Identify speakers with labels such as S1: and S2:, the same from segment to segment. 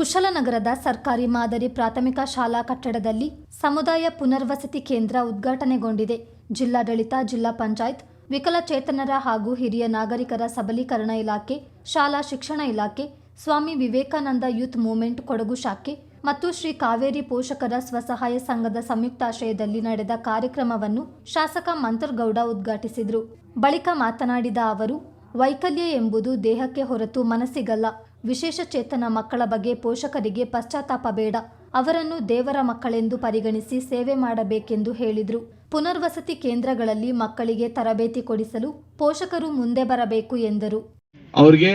S1: ಕುಶಲನಗರದ ಸರ್ಕಾರಿ ಮಾದರಿ ಪ್ರಾಥಮಿಕ ಶಾಲಾ ಕಟ್ಟಡದಲ್ಲಿ ಸಮುದಾಯ ಪುನರ್ವಸತಿ ಕೇಂದ್ರ ಉದ್ಘಾಟನೆಗೊಂಡಿದೆ. ಜಿಲ್ಲಾಡಳಿತ, ಜಿಲ್ಲಾ ಪಂಚಾಯತ್, ವಿಕಲಚೇತನರ ಹಾಗೂ ಹಿರಿಯ ನಾಗರಿಕರ ಸಬಲೀಕರಣ ಇಲಾಖೆ, ಶಾಲಾ ಶಿಕ್ಷಣ ಇಲಾಖೆ, ಸ್ವಾಮಿ ವಿವೇಕಾನಂದ ಯೂತ್ ಮೂವ್ಮೆಂಟ್ ಕೊಡಗು ಶಾಖೆ ಮತ್ತು ಶ್ರೀ ಕಾವೇರಿ ಪೋಷಕರ ಸ್ವಸಹಾಯ ಸಂಘದ ಸಂಯುಕ್ತಾಶ್ರಯದಲ್ಲಿ ನಡೆದ ಕಾರ್ಯಕ್ರಮವನ್ನು ಶಾಸಕ ಮಂತರ್ಗೌಡ ಉದ್ಘಾಟಿಸಿದರು. ಬಳಿಕ ಮಾತನಾಡಿದ ಅವರು, ವೈಕಲ್ಯ ಎಂಬುದು ದೇಹಕ್ಕೆ ಹೊರತು ಮನಸ್ಸಿಗಲ್ಲ. ವಿಶೇಷ ಚೇತನ ಮಕ್ಕಳ ಬಗ್ಗೆ ಪೋಷಕರಿಗೆ ಪಶ್ಚಾತ್ತಾಪ ಬೇಡ. ಅವರನ್ನು ದೇವರ ಮಕ್ಕಳೆಂದು ಪರಿಗಣಿಸಿ ಸೇವೆ ಮಾಡಬೇಕೆಂದು ಹೇಳಿದರು. ಪುನರ್ವಸತಿ ಕೇಂದ್ರಗಳಲ್ಲಿ ಮಕ್ಕಳಿಗೆ ತರಬೇತಿ ಕೊಡಿಸಲು ಪೋಷಕರು ಮುಂದೆ ಬರಬೇಕು ಎಂದರು.
S2: ಅವರಿಗೆ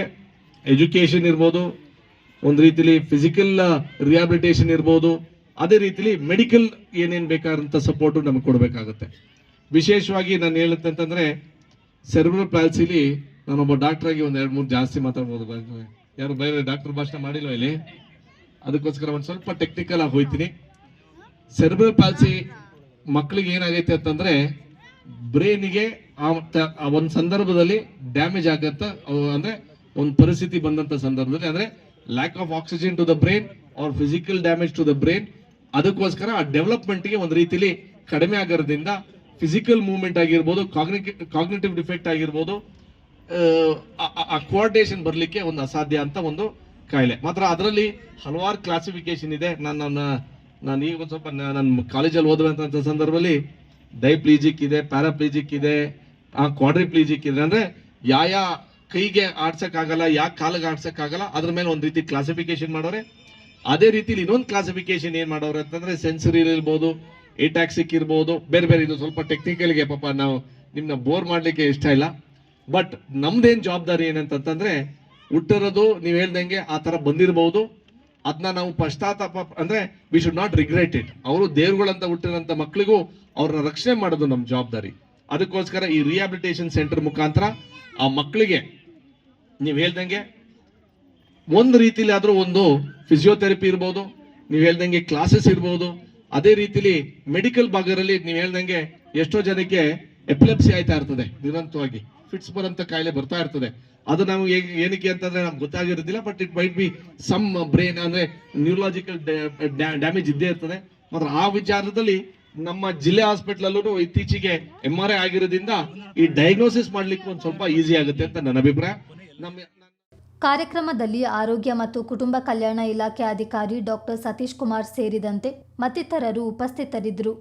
S2: ಎಜುಕೇಶನ್ ಇರ್ಬೋದು, ಒಂದು ರೀತಿಲಿ ಫಿಸಿಕಲ್ ರಿಹಾಬಿಲಿಟೇಷನ್ ಇರ್ಬೋದು, ಅದೇ ರೀತಿಲಿ ಮೆಡಿಕಲ್ ಏನೇನು ಬೇಕಾದಂಥ ಸಪೋರ್ಟು ನಮಗೆ ಕೊಡಬೇಕಾಗುತ್ತೆ. ವಿಶೇಷವಾಗಿ ನಾನು ಹೇಳುತ್ತೆ ಅಂತಂದರೆ ಸೆರೆಬ್ರಲ್ ಪ್ಯಾಲ್ಸಿಲಿ ನಾನೊಬ್ಬ ಡಾಕ್ಟ್ರಾಗಿ ಒಂದು ಎರಡು ಮೂರು ಜಾಸ್ತಿ ಮಾತಾಡ್ಬೋದು ಯಾರು ಬೇರೆ ಡಾಕ್ಟರ್ ಭಾಷಣ ಮಾಡಿಲ್ವ ಇಲ್ಲಿ? ಅದಕ್ಕೋಸ್ಕರ ಒಂದು ಸ್ವಲ್ಪ ಟೆಕ್ನಿಕಲ್ ಆಗಿ ಹೋಯ್ತೀನಿ. ಸೆರ್ಬಲ್ ಪಾಲ್ಸಿ ಮಕ್ಕಳಿಗೆ ಏನಾಗೈತೆ ಅಂತಂದ್ರೆ ಬ್ರೈನಿಗೆ ಆ ಒಂದು ಸಂದರ್ಭದಲ್ಲಿ ಡ್ಯಾಮೇಜ್ ಆಗತ್ತ. ಅಂದ್ರೆ ಒಂದು ಪರಿಸ್ಥಿತಿ ಬಂದಂತ ಸಂದರ್ಭದಲ್ಲಿ. ಅಂದ್ರೆ lack of oxygen to the brain or physical damage to the brain ಅದಕ್ಕೋಸ್ಕರ ಆ ಡೆವಲಪ್ಮೆಂಟ್ಗೆ ಒಂದು ರೀತಿಲಿ ಕಡಿಮೆ ಆಗೋದ್ರಿಂದ ಫಿಸಿಕಲ್ ಮೂವ್ಮೆಂಟ್ ಆಗಿರ್ಬೋದು ಕಾಗ್ನೇಟಿವ್ ಡಿಫೆಕ್ಟ್ ಆಗಿರ್ಬೋದು ಆ ಕೋಆರ್ಡಿನೇಷನ್ ಬರಲಿಕ್ಕೆ ಒಂದು ಅಸಾಧ್ಯ ಅಂತ ಒಂದು ಕಾಯಿಲೆ. ಮಾತ್ರ ಅದರಲ್ಲಿ ಹಲವಾರು ಕ್ಲಾಸಿಫಿಕೇಶನ್ ಇದೆ. ನಾನು ನನ್ನ ನಾನು ಈಗ ಒಂದು ಸ್ವಲ್ಪ ನನ್ನ ಕಾಲೇಜಲ್ಲಿ ಓದುವಂಥ ಸಂದರ್ಭದಲ್ಲಿ ಡೈಪ್ಲೀಜಿಕ್ ಇದೆ ಪ್ಯಾರಾಪ್ಲೀಜಿಕ್ ಇದೆ, ಆ ಕ್ವಾಡ್ರಿಪ್ಲೀಜಿಕ್ ಇದೆ. ಅಂದ್ರೆ ಯಾವ ಕೈಗೆ ಆಡ್ಸೋಕ್ಕಾಗಲ್ಲ ಯಾವ ಕಾಲಿಗೆ ಆಡ್ಸೋಕ್ಕಾಗಲ್ಲ, ಅದ್ರ ಮೇಲೆ ಒಂದು ರೀತಿ ಕ್ಲಾಸಿಫಿಕೇಶನ್ ಮಾಡೋರೆ. ಅದೇ ರೀತಿಲಿ ಇನ್ನೊಂದು ಕ್ಲಾಸಿಫಿಕೇಶನ್ ಏನು ಮಾಡೋರು ಅಂತಂದ್ರೆ ಸೆನ್ಸರಿ ಇರ್ಬೋದು ಏಟಾಕ್ಸಿಕ್ ಇರ್ಬೋದು, ಬೇರೆ ಬೇರೆ ಇದು ಸ್ವಲ್ಪ ಟೆಕ್ನಿಕಲ್ಗೆ ಪಾಪ ನಾವು ನಿಮ್ಮನ್ನ ಬೋರ್ ಮಾಡ್ಲಿಕ್ಕೆ ಇಷ್ಟ ಇಲ್ಲ. ಬಟ್ ನಮ್ದೇನ್ ಜವಾಬ್ದಾರಿ ಏನಂತಂದ್ರೆ, ಹುಟ್ಟಿರೋದು ನೀವು ಹೇಳ್ದಂಗೆ ಆ ತರ ಬಂದಿರಬಹುದು ಅದನ್ನ ನಾವು ಪಶ್ಚಾತ್ತಾಪ, ಅಂದ್ರೆ we should not regret it ಅವರು ದೇವ್ರುಗಳಂತ ಹುಟ್ಟಿರೋಂಥ ಮಕ್ಕಳಿಗೂ ಅವ್ರನ್ನ ರಕ್ಷಣೆ ಮಾಡೋದು ನಮ್ಮ ಜವಾಬ್ದಾರಿ. ಅದಕ್ಕೋಸ್ಕರ ಈ ರಿಹಾಬಿಲಿಟೇಷನ್ ಸೆಂಟರ್ ಮುಖಾಂತರ ಆ ಮಕ್ಕಳಿಗೆ ನೀವು ಹೇಳ್ದಂಗೆ ಒಂದು ರೀತಿಲಿ ಆದರೂ ಒಂದು ಫಿಸಿಯೋಥೆರಪಿ ಇರ್ಬೋದು, ನೀವು ಹೇಳ್ದಂಗೆ ಕ್ಲಾಸಸ್ ಇರ್ಬೋದು. ಅದೇ ರೀತಿಲಿ ಮೆಡಿಕಲ್ ಭಾಗದಲ್ಲಿ ನೀವು ಹೇಳ್ದಂಗೆ ಎಷ್ಟೋ ಜನಕ್ಕೆ ಎಪಿಲೆಪ್ಸಿ ಆಯ್ತಾ ಇರ್ತದೆ, ನಿರಂತರವಾಗಿ. ಫಿಟ್ಸ್ ಬರಂತ ಕಾಯಿಲೆ ಬರ್ತಾ ಇರ್ತದೆ. ಅದು ನಾವು ಏನಕ್ಕೆ ಅಂತಂದ್ರೆ ನಮ್ಗೆ ಗೊತ್ತಾಗಿರೋದಿಲ್ಲ but it might be some brain ಅಂದ್ರೆ ನ್ಯೂರಲಾಜಿಕಲ್ ಡ್ಯಾಮೇಜ್ ಇದ್ದೇ ಇರ್ತದೆ. ಮಾತ್ರ ಆ ವಿಚಾರದಲ್ಲಿ ನಮ್ಮ ಜಿಲ್ಲೆ ಹಾಸ್ಪಿಟಲ್ ಅಲ್ಲೂ ಇತ್ತೀಚೆಗೆ ಎಂ ಆರ್ ಐ ಆಗಿರೋದ್ರಿಂದ ಈ ಡಯಾಗ್ನೋಸಿಸ್ ಮಾಡ್ಲಿಕ್ಕೆ ಒಂದು ಸ್ವಲ್ಪ ಈಸಿ ಆಗುತ್ತೆ ಅಂತ ನನ್ನ ಅಭಿಪ್ರಾಯ. ನಮ್ಮ
S1: ಕಾರ್ಯಕ್ರಮದಲ್ಲಿ ಆರೋಗ್ಯ ಮತ್ತು ಕುಟುಂಬ ಕಲ್ಯಾಣ ಇಲಾಖೆ ಅಧಿಕಾರಿ ಡಾಕ್ಟರ್ ಸತೀಶ್ ಕುಮಾರ್ ಸೇರಿದಂತೆ ಮತ್ತಿತರರು ಉಪಸ್ಥಿತರಿದ್ದರು.